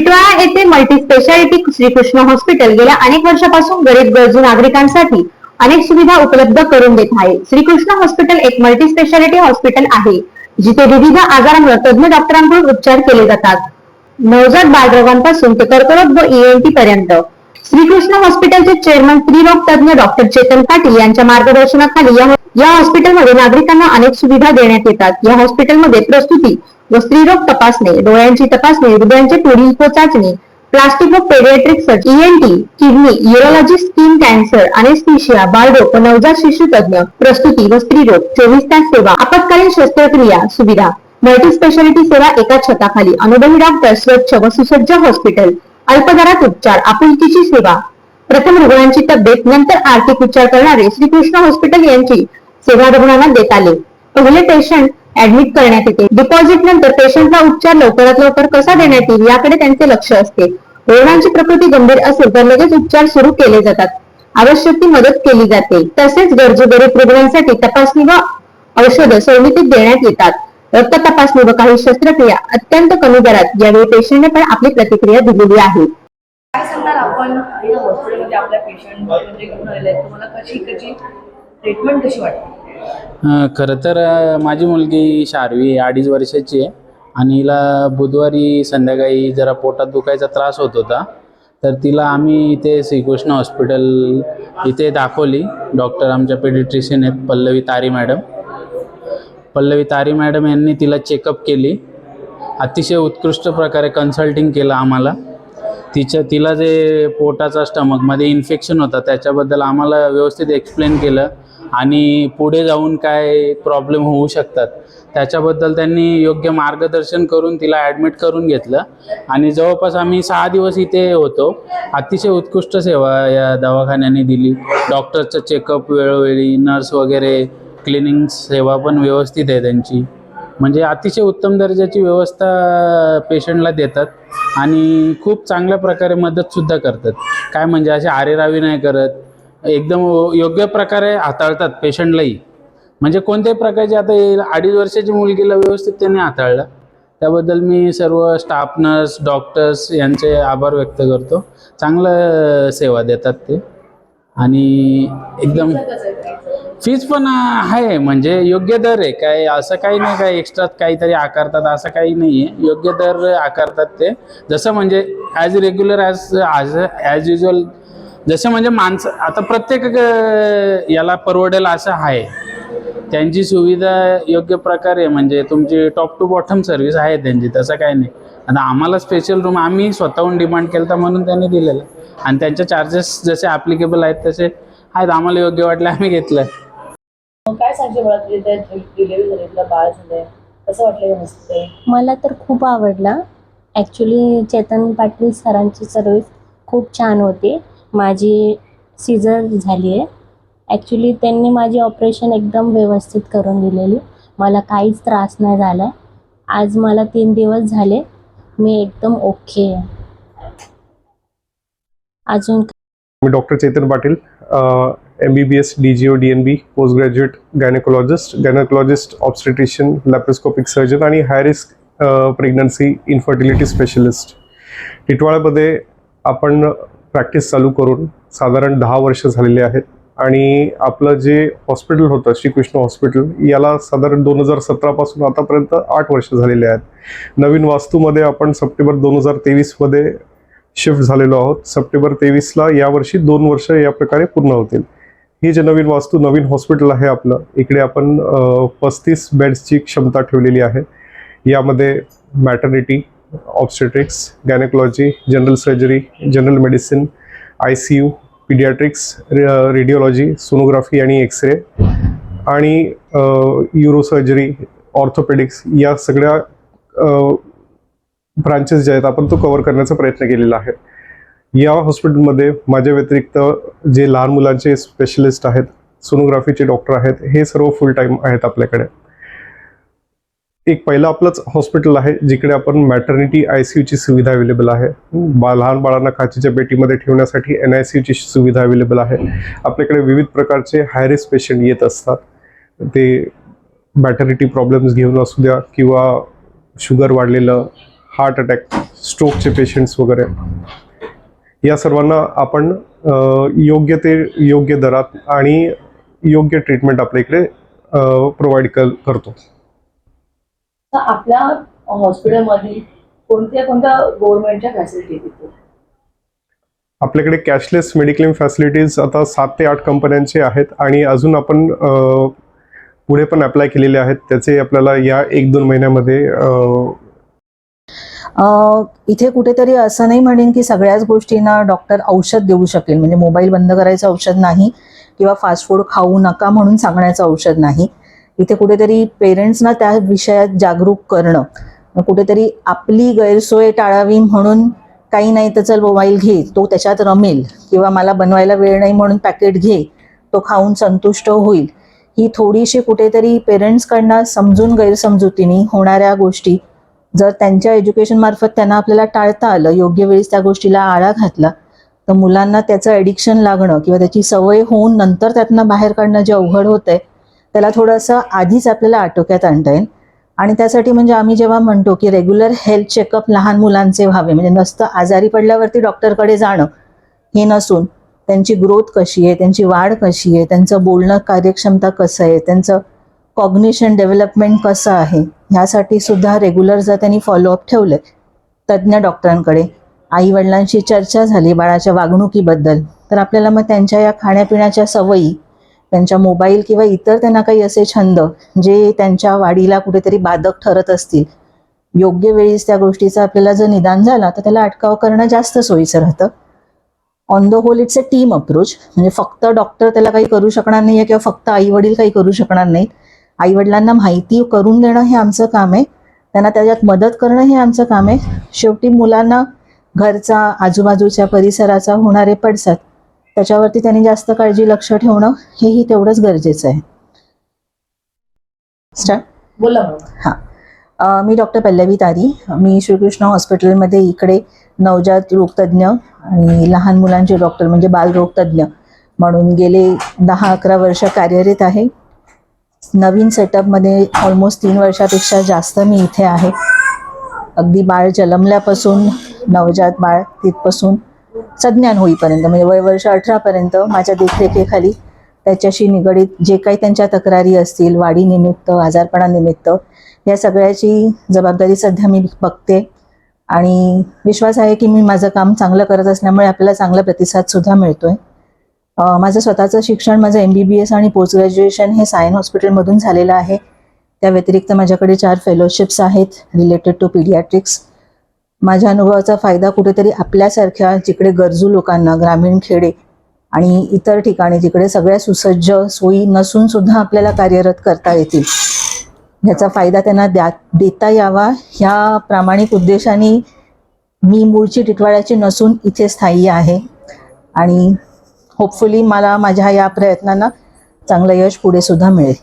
टिटवाळा येथे multi speciality Shrikrishna hospital गेल्या अनेक वर्षापासून गरीब गरजू नागरिकांसाठी अनेक सुविधा उपलब्ध करून देत आहे. श्रीकृष्ण हॉस्पिटल एक मल्टी स्पेशालिटी हॉस्पिटल आहे जिथे विविध आजारांवर तज्ञ डॉक्टरांकडून उपचार केले जातात. नवजात बालरोगांपासून ते कर्करोग व ईएनटी पर्यंत. श्रीकृष्ण हॉस्पिटलचे चेअरमन स्त्रीरोग तज्ञ डॉक्टर चेतन पाटील यांच्या मार्गदर्शनाखाली या या हॉस्पिटलमध्ये नागरिकांना अनेक सुविधा देण्यात येतात. या हॉस्पिटलमध्ये प्रस्तुती व स्त्रीरोग तपासणी डोळ्यांची तपासणी हृदयांचे पुढील चाचणी प्लास्टिक व paediatric surge ENT kidney urology skin cancer anaesthesia बाळरोग व नवजात शिशु तज्ञ प्रस्तुती व स्त्रीरोग चोवीस तास सेवा आपत्कालीन शस्त्रक्रिया सुविधा मल्टी स्पेशालिटी सेवा एका छताखाली अनुभवी डॉक्टर स्वच्छ व सुसज्ज हॉस्पिटल अल्पदरात उपचार आपुलकीची सेवा. प्रथम रुग्णांची तब्येत नंतर आर्थिक उपचार करणारे श्रीकृष्ण हॉस्पिटल यांची सेवा रुग्णांना देत आले. पहिले पेशंट ऍडमिट करण्यात येते. डिपॉझिट नंतर पेशंटला उपचार लवकरात लवकर कसा देण्यात येईल याकडे त्यांचे लक्ष असते. रुग्णांची प्रकृती गंभीर असेल तर लगेच उपचार सुरू केले जातात. आवश्यक ती मदत केली जाते. तसेच गरजू गरीब रुग्णांसाठी तपासणी व औषध सवलतीत देण्यात येतात. रक्त तपासणी व काही शस्त्रक्रिया अत्यंत कमी दरात यावेळी पेशंटने पण आपली प्रतिक्रिया दिलेली आहे. काय सांगणार आपण हॉस्पिटलमध्ये आपल्या पेशंट म्हणजे घेऊन आलेले तुम्हाला कशी कशी ट्रीटमेंट कशी वाटते? खरं तर माझी मुलगी शारवी अडीच वर्षाची आहे आणि हिला बुधवारी संध्याकाळी जरा पोटात दुखायचा त्रास होत होता. तर तिला आम्ही इथे श्रीकृष्ण हॉस्पिटल इथे दाखवली. डॉक्टर आमच्या पेडिट्रिशियन आहेत पल्लवी तारी मॅडम. पल्लवी तारी मॅडम यांनी तिला चेकअप केली. अतिशय उत्कृष्ट प्रकारे कन्सल्टिंग केलं आम्हाला. तिच्या तिला जे पोटाचा स्टमकमध्ये इन्फेक्शन होता त्याच्याबद्दल आम्हाला व्यवस्थित एक्सप्लेन केलं. आणि पुढे जाऊन काय प्रॉब्लेम होऊ शकतात. त्याच्याबद्दल त्यांनी योग्य मार्गदर्शन करून तिला ॲडमिट करून घेतलं. आणि जवळपास आम्ही सहा दिवस इथे होतो. अतिशय उत्कृष्ट सेवा या दवाखान्याने दिली. डॉक्टरचं चेकअप वेळोवेळी नर्स वगैरे क्लिनिंग सेवा पण व्यवस्थित आहे त्यांची. म्हणजे अतिशय उत्तम दर्जाची व्यवस्था पेशंटला देतात. आणि खूप चांगल्या प्रकारे मदतसुद्धा करतात. काय म्हणजे असे आरेरावी नाही करत. एकदम योग्य प्रकारे हाताळतात पेशंटलाही. म्हणजे कोणत्याही प्रकारची आता येईल अडीच वर्षाची मुलगीला व्यवस्थित त्यांनी हाताळलं. त्याबद्दल मी सर्व स्टाफ नर्स डॉक्टर्स यांचे आभार व्यक्त करतो. चांगलं सेवा देतात ते. आणि एकदम फीज पण आहे म्हणजे योग्य दर आहे. काय असं काही नाही काय एक्स्ट्रा काहीतरी आकारतात असं काही नाही आहे योग्य दर आकारतात ते. जसं म्हणजे as regular as as as usual जसं म्हणजे माणसं आता प्रत्येक याला परवडेल असं आहे. त्यांची सुविधा योग्य प्रकारे म्हणजे तुमची टॉप टू बॉटम सर्व्हिस आहे त्यांची तसं काही नाही. आता आम्हाला स्पेशल रूम आम्ही स्वतःहून डिमांड केलं तर म्हणून त्यांनी दिलेलं. आणि त्यांचे चार्जेस जसे ॲप्लिकेबल आहेत तसे आहेत आम्हाला योग्य वाटले आम्ही घेतलं मग काय सांगते मला तर खूप आवडलं. ॲक्च्युली चेतन पाटील सरांची सर्विस खूप छान होती. माझी सिजर झाली आहे. ॲक्च्युली त्यांनी माझी ऑपरेशन एकदम व्यवस्थित करून दिलेली. मला काहीच त्रास नाही झाला. आज मला तीन दिवस झाले. मी एकदम ओके आहे. अजून मी doctor Chetan Patil M B B S D G O D N B post graduate gynaecologist gynaecologist obstetrician laparoscopic surgeon आणि high risk pregnancy infertility specialist टिटवाळ्यामध्ये आपण प्रॅक्टिस चालू करून साधारण दहा वर्ष झालेले आहेत. आणि आपलं जे हॉस्पिटल होतं श्रीकृष्ण हॉस्पिटल याला साधारण दोन हजार सतरापासून आतापर्यंत आठ वर्ष झालेले आहेत. नवीन वास्तूमध्ये आपण सप्टेंबर दोन हजार तेवीसमध्ये शिफ्ट झालेलो आहोत. सप्टेंबर तेवीसला यावर्षी दोन वर्ष या प्रकारे पूर्ण होतील. ही जे नवीन वास्तू नवीन हॉस्पिटल आहे आपलं इकडे आपण पस्तीस बेड्सची क्षमता ठेवलेली आहे. यामध्ये maternity obstetrics gynaecology general surgery general medicine I C U paediatrics radiology sonography आणि एक्सरे आणि युरो सर्जरी ऑर्थोपेडिक्स या सगळ्या uh, ब्रांचेस जे आहेत आपण तो कव्हर करण्याचा प्रयत्न केलेला आहे. या हॉस्पिटलमध्ये माझ्या व्यतिरिक्त जे लहान मुलांचे स्पेशलिस्ट आहेत सोनोग्राफीचे डॉक्टर आहेत हे सर्व फुल टाईम आहेत आपल्याकडे. एक पहिलं आपलंच हॉस्पिटल आहे जिकडे आपण मॅटर्निटी आय सी यूची सुविधा अवेलेबल आहे. बा लहान बाळांना काचीच्या पेटीमध्ये ठेवण्यासाठी एन आय सी यूची सुविधा अवेलेबल आहे. आपल्याकडे विविध प्रकारचे हाय रिस्क पेशंट येत असतात. ते मॅटर्निटी प्रॉब्लेम्स घेऊन असू द्या किंवा शुगर वाढलेलं हार्ट अटॅक स्ट्रोकचे पेशंट्स वगैरे. या सर्वांना आपण योग्य ते योग्य दरात आणि योग्य ट्रीटमेंट आपल्या इकडे प्रोव्हाइड कर करतो. तर आपल्या हॉस्पिटलमध्ये कोणत्या कोणत्या गव्हर्नमेंटच्या फॅसिलिटी तिथे? आपल्याकडे कॅशलेस मेडिक्लेम फॅसिलिटीज आता सात ते आठ कंपन्यांचे आहेत आणि अजून आपण पुढे पण अप्लाय केलेले आहेत. त्याचे आपल्याला या एक दोन महिन्यामध्ये इथे कुठेतरी असं नाही म्हणेन की सगळ्याच गोष्टींना डॉक्टर औषध देऊ शकेल. म्हणजे मोबाईल बंद करायचं औषध नाही किंवा फास्ट फूड खाऊ नका म्हणून सांगण्याचं औषध नाही. इथे कुठेतरी पेरेंट्सना त्या विषयात जागरूक करणं. मग कुठेतरी आपली गैरसोय टाळावी म्हणून काही नाही तर चल मोबाईल घे तो त्याच्यात रमेल किंवा मला बनवायला वेळ नाही म्हणून पॅकेट घे तो खाऊन संतुष्ट होईल. ही थोडीशी कुठेतरी पेरेंट्सकडनं समजून गैरसमजुतीने होणाऱ्या गोष्टी जर त्यांच्या एज्युकेशन मार्फत त्यांना आपल्याला टाळता आलं योग्य वेळेस त्या गोष्टीला आळा घातला तर मुलांना त्याचं ॲडिक्शन लागणं किंवा त्याची सवय होऊन नंतर त्यातनं बाहेर काढणं जे अवघड होतंय त्याला थोडंसं आधीच आपल्याला आटोक्यात आणता येईल. आणि त्यासाठी म्हणजे आम्ही जेव्हा म्हणतो की रेग्युलर हेल्थ चेकअप लहान मुलांचे व्हावे म्हणजे नसतं आजारी पडल्यावरती डॉक्टरकडे जाणं हे नसून त्यांची ग्रोथ कशी आहे त्यांची वाढ कशी आहे त्यांचं बोलणं कार्यक्षमता कसं आहे त्यांचं कॉग्निशन डेव्हलपमेंट कसं आहे ह्यासाठी सुद्धा रेग्युलर जर त्यांनी फॉलोअप ठेवले तज्ज्ञ डॉक्टरांकडे आई वडिलांशी चर्चा झाली बाळाच्या वागणुकीबद्दल तर आपल्याला मग त्यांच्या या खाण्यापिण्याच्या सवयी त्यांच्या मोबाईल किंवा इतर त्यांना काही असे छंद जे त्यांच्या वाढीला कुठेतरी बाधक ठरत असतील. योग्य वेळीच त्या गोष्टीचा आपल्याला जर निदान झाला तर त्याला अटकाव करणं जास्त सोयीचं राहतं. On the whole it's a team approach म्हणजे फक्त डॉक्टर त्याला काही करू शकणार नाही किंवा फक्त आई वडील काही करू शकणार नाहीत. आई वडिलांना माहिती करून देणं हे आमचं काम आहे. त्यांना त्याच्यात मदत करणं हे आमचं काम आहे. शेवटी मुलांना घरचा आजूबाजूच्या परिसराचा होणारे पडसाद त्याच्यावरती त्यांनी जास्त काळजी लक्ष ठेवणं हेही तेवढंच गरजेचं आहे. स्टार्ट बोला हां. मी डॉक्टर पल्लवी तारी. मी श्रीकृष्ण हॉस्पिटलमध्ये इकडे नवजात रोगतज्ञ आणि लहान मुलांचे डॉक्टर म्हणजे बालरोगतज्ञ म्हणून गेले दहा अकरा वर्ष कार्यरत आहे. नवीन सेटअपमध्ये ऑलमोस्ट तीन वर्षापेक्षा जास्त मी इथे आहे. अगदी बाळ जन्मल्यापासून नवजात बाळ तिथपासून सज्ञान होईपर्यंत म्हणजे वय वर्ष अठरापर्यंत माझ्या देखरेखीखाली त्याच्याशी निगडीत जे काही त्यांच्या तक्रारी असतील वाढीनिमित्त आजारपणानिमित्त या सगळ्याची जबाबदारी सध्या मी बघते. आणि विश्वास आहे की मी माझं काम चांगलं करत असल्यामुळे आपल्याला चांगला प्रतिसादसुद्धा मिळतोय. आहे माझं स्वतःचं शिक्षण माझं एम बी बी एस आणि पोस्ट ग्रॅज्युएशन हे सायन हॉस्पिटलमधून झालेलं आहे. त्या व्यतिरिक्त माझ्याकडे चार फेलोशिप्स आहेत रिलेटेड टू पीडियाट्रिक्स माझ्या अनुभवाचा फायदा कुठेतरी आपल्यासारख्या जिकडे गरजू लोकांना ग्रामीण खेडे आणि इतर ठिकाणी जिकडे सगळ्या सुसज्ज सोयी नसून सुद्धा आपल्याला कार्यरत करता येतील ह्याचा फायदा त्यांना द्या देता यावा. ह्या प्रामाणिक उद्देशाने मी मूळची टिटवाळ्याची नसून इथे स्थायी आहे आणि होपफुली मला माझ्या या प्रयत्नांना चांगलं यश पुढे सुद्धा मिळेल.